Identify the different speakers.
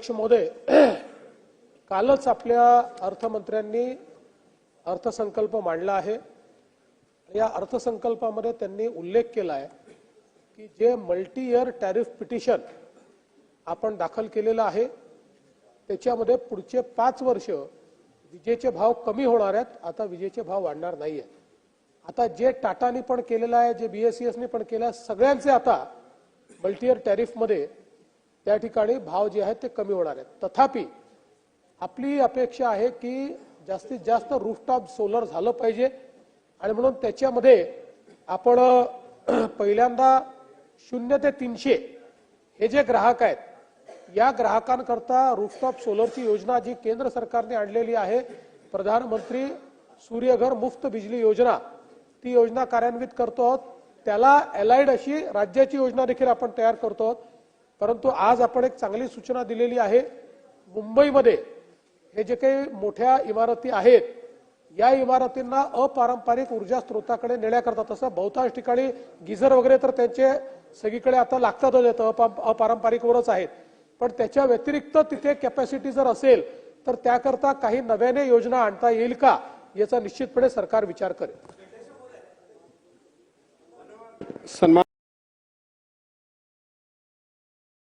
Speaker 1: अध्यक्ष महोदय कालच आपल्या अर्थमंत्र्यांनी अर्थसंकल्प मांडला आहे. या अर्थसंकल्पामध्ये त्यांनी उल्लेख केला आहे की जे मल्टी इयर टॅरिफ पिटिशन आपण दाखल केलेलं आहे त्याच्यामध्ये पुढचे पाच वर्ष विजेचे भाव कमी होणार आहेत. आता विजेचे भाव वाढणार नाही आहेत आता जे टाटानी पण केलेलं आहे जे बीएसईएसने पण केलं आहे सगळ्यांचे आता मल्टीइयर टॅरिफमध्ये त्या ठिकाणी भाव जे आहेत ते कमी होणार आहेत. तथापि आपली अपेक्षा आहे की जास्तीत जास्त रूफटॉप सोलर झालं पाहिजे आणि म्हणून त्याच्यामध्ये आपण पहिल्यांदा शून्य ते तीनशे हे जे ग्राहक आहेत या ग्राहकांकरता रूफटॉप सोलरची योजना जी केंद्र सरकारने आणलेली आहे प्रधानमंत्री सूर्यघर मुफ्त बिजली योजना ती योजना कार्यान्वित करतो आहोत. त्याला अलाइड अशी राज्याची योजना देखील आपण तयार करतो आहोत. परंतु आज आपण एक चांगली सूचना दिलेली आहे. मुंबईमध्ये हे जे काही मोठ्या इमारती आहेत या इमारतींना अपारंपरिक ऊर्जा स्रोताकडे नेण्याकरता तसं बहुतांश ठिकाणी गिझर वगैरे तर त्यांचे सगळीकडे आता लागतातच येतं अपारंपरिकवरच आहेत. पण त्याच्या व्यतिरिक्त तिथे कॅपॅसिटी जर असेल तर त्याकरता काही नव्याने योजना आणता येईल का याचा निश्चितपणे सरकार विचार करेल.
Speaker 2: सन्मान